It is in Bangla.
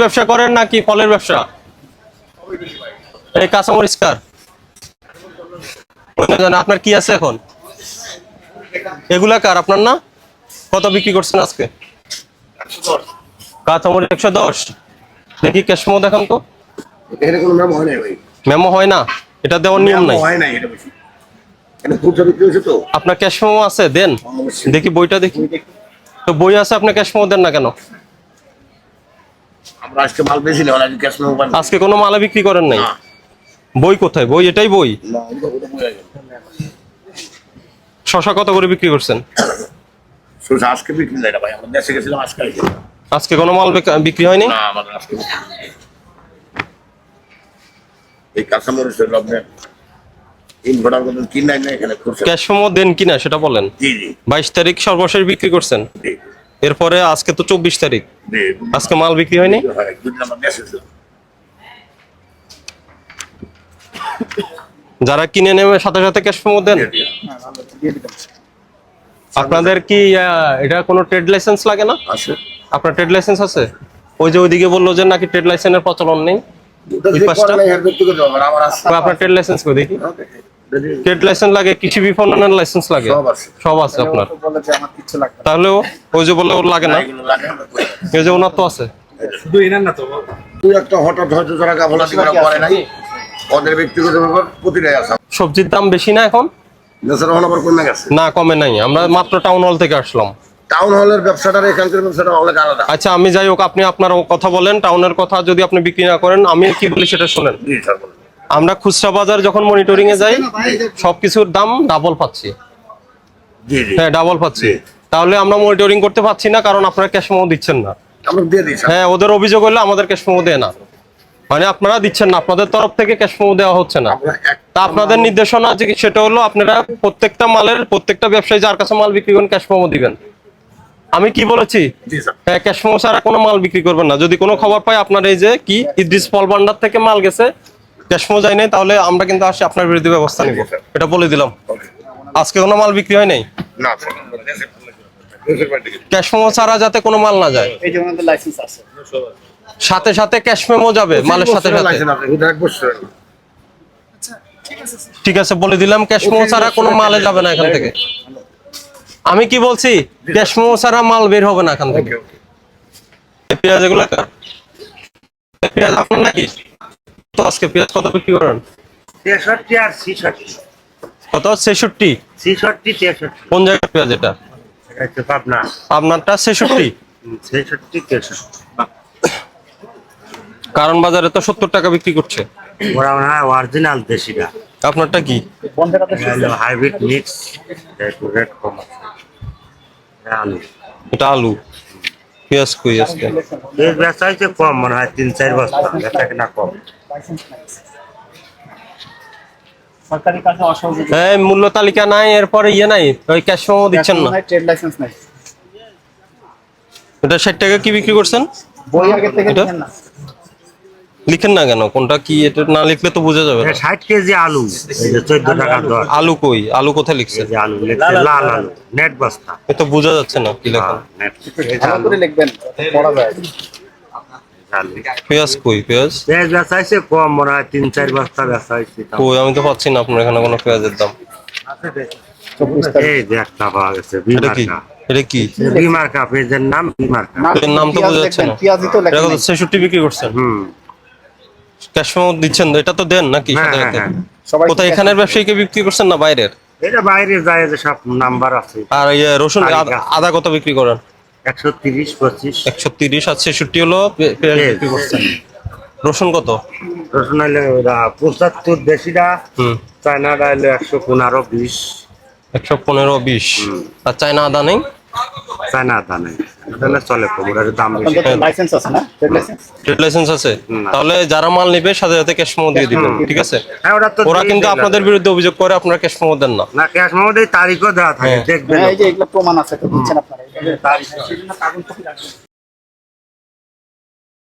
ব্যবসা করেন নাকি ফলের ব্যবসা? এই কাঁচামরিচ কার? আপনার কি আছে এখন? এগুলা কার? আপনার না? কত বিক্রি করছেন আজকে? কাঁচামরিচ একশো দশ। দেখি ক্যাশমো দেখান তো। কোনো হয় ভাই। মেমো হয় না? এটা দেওয়ার নিয়ম নাই। হয় এটা বেশি আপনার ক্যাশমো আছে? দেন। দেখি বইটা দেখি। তো বই আছে আপনার ক্যাশমো দেন না কেন? আজকে মাল আজকে ক্যাশ মেমো আজকে কোনো মালা বিক্রি করেন নাই? বই কোথায়? বই এটাই বই? শশা কত করে বিক্রি করছেন? সোজা আজকে বিক্রি নাই ভাই আমরা দেশে গেছিলাম আজকে আজকে কোনো মাল বিক্রি হয়নি? না আমাদের আজকে। এই কাঁচামরিচের আপনার ইনভার্টার কত কিন এখানে খুচরা ক্যাশমো দেন কিনা সেটা বলেন। জি জি। বাইশ তারিখ সর্বশেষ বিক্রি করছেন? জি। এরপরে আজকে তো চব্বিশ তারিখ। আজকে মাল বিক্রি হয়নি? হয় যারা কিনে নেবে সাথে সাথে ক্যাশ ক্যাশমো দেন। আপনাদের কি এটা কোনো ট্রেড লাইসেন্স লাগে না? আছে। আপনার ট্রেড লাইসেন্স আছে? ওই যে ওইদিকে বলল যে নাকি ট্রেড লাইসেন্সের প্রচলন নেই। আপনার ট্রেড লাইসেন্স কই দেখি। ট্রেড লাইসেন্স লাগে কৃষি বিপণনের লাইসেন্স লাগে? সব আছে। সব আছে আপনার। বলে যে আমার কিচ্ছু লাগবে তাহলে ও- ওই যে বলে ওর লাগে না। এই যে ওনার তো আছে। শুধু এনার না তো তুই একটা হঠাৎ হয়তো যারা গাফলা দিকরা করে নাই। ওদের ব্যক্তিগত ব্যাপার প্রতিটাই আছে। সবজির দাম বেশি না এখন? দেশের হল আবার কমে গেছে। না কমে নাই। আমরা মাত্র টাউন হল থেকে আসলাম। টাউন হলের ব্যবসাটার এখানকার ব্যবসাটা অনেক আলাদা। আচ্ছা আমি যাই হোক আপনি আপনার কথা বলেন। টাউনের কথা যদি আপনি বিক্রি না করেন আমি কি বলি সেটা শুনেন। জি স্যার বলুন। আমরা খুচরা বাজার যখন মনিটরিং এ যাই সবকিছুর দাম ডাবল পাচ্ছি। হ্যাঁ ডাবল পাচ্ছি। তাহলে আমরা মনিটরিং করতে পারছি না কারণ আপনারা ক্যাশ মেমো দিচ্ছেন না। হ্যাঁ ওদের অভিযোগ হলে আমাদের ক্যাশ মেমো দেয় না। মানে আপনারা দিচ্ছেন না আপনাদের তরফ থেকে ক্যাশ মেমো দেওয়া হচ্ছে না। তা আপনাদের নির্দেশনা যে সেটা হলো আপনারা প্রত্যেকটা মালের প্রত্যেকটা ব্যবসায়ী যার কাছে মাল বিক্রি করেন ক্যাশ মেমো দিবেন। আমি কি বলেছি? হ্যাঁ ক্যাশ মেমো ছাড়া কোনো মাল বিক্রি করবেন না। যদি কোনো খবর পাই আপনার এই যে কি? ইদ্রিস ফল ভান্ডার থেকে মাল গেছে ক্যাশ মেমো যায় নাই তাহলে আমরা কিন্তু আসি আপনার বিরুদ্ধে ব্যবস্থা নিব। এটা বলে দিলাম। আজকে কোনো মাল বিক্রি হয় নাই? না স্যার আমরা দেশের দেশের বাড়ি থেকে ক্যাশ মেমো ছাড়া যাতে কোনো মাল না যায়। এই যে লাইসেন্স আছে। সাথে সাথে ক্যাশ মেমো যাবে মালের সাথে সাথে। বছর ঠিক আছে বলে দিলাম ক্যাশ মেমো ছাড়া কোনো মালে যাবে না এখান থেকে। আমি কি বলছি? ক্যাশ মেমো ছাড়া মাল বের হবে না এখান থেকে। পেঁয়াজ এগুলো এই পেঁয়াজ আপনার নাকি? তো আজকে পেঁয়াজ কত বিক্রি করেন? তেষট্টি আর ছিষট্টি। কত? ছেষট্টি? ছিষট্টি তেষট্টি। কোন জায়গার পেঁয়াজ এটা? পাবনা। আপনারটা ছেষট্টি। ছেষট্টি তেষট্টি। কারণ বাজারে তো সত্তর টাকা বিক্রি করছে। ওরা হয় অরিজিনাল দেশিটা আপনারটা কি? হাইব্রিড মিক্স রেট কম আলু। এটা আলু। পেঁয়াজ কই আজকে? হচ্ছে কম মনে হয় তিন চার বস্তা। কিনা কম। লাইসেন্স নাই। সরকারি কাজে অসহযোগী। এই মূল্য তালিকা নাই এরপরে ইয়ে নাই ওই ক্যাশ মেমো দিচ্ছেন না। ট্রেড লাইসেন্স নাই এটা ষাট টাকা কি বিক্রি করছেন? বই আগে থেকে এটা? লিখেন না। লিখেন না কেন? কোনটা কি? এটা না লিখলে তো বোঝা যাবে না। ষাট কেজি আলু এই যে চোদ্দ টাকা দর। আলু কই? আলু কোথায় লিখছে এই যে আলু লিখছে লাল আলু। নেট বস্তা। এ তো বোঝা যাচ্ছে না কি লেখা। হ্যাঁ, আলু, করে লিখবেন পড়া যায়। পেঁয়াজ কই পেঁয়াজ? পেঁয়াজ বেচা হয়েছে কম মনে হয় তিন চার বস্তা বেচা হয়েছে কই আমি তো পাচ্ছি না আপনার এখানে কোনো পেঁয়াজের দাম। এই যে একটা পাওয়া গেছে এটা কি? এটা কি? বিমার্কা পেঁয়াজের নাম বিমার্কা এর নাম তো বোঝা যাচ্ছে না। পেঁয়াজই তো এটা লেখেন কত বিক্রি করছেন? হুম। ক্যাশ মেমো দিচ্ছেন এটা তো দেন নাকি হ্যাঁ হ্যাঁ হ্যাঁ। সবাই কোথায় এখানের ব্যবসায়ীকে বিক্রি করছেন না বাইরের? এটা বাইরে যায় যে সব নাম্বার আছে। আর ইয়ে রসুন আদা- আদা কত বিক্রি করেন? একশো তিরিশ আর ছেষট্টি হলো রসুন কত? রসুন হইলে পঁচাত্তর দেশিটা হুম। চায়নাটা হইলে একশো পনেরো বিশ। একশো পনেরো বিশ। আর চায়না আদা নেই? চায়না তা নেই। তাহলে চলে দাম লাইসেন্স আছে না? ট্রেড লাইসেন্স আছে? তাহলে যারা মাল নেবে সাথে সাথে ক্যাশ মেমো দিয়ে দিবেন ঠিক আছে? হ্যাঁ ওরা ওরা কিন্তু আপনাদের বিরুদ্ধে অভিযোগ করে আপনারা ক্যাশ মেমো দেন না। না ক্যাশ মধ্যে তারিখও দেওয়া থাকে হ্যাঁ। দেখবেন এই যে এগুলো প্রমাণ আছে তো দিচ্ছেন আপনারা তার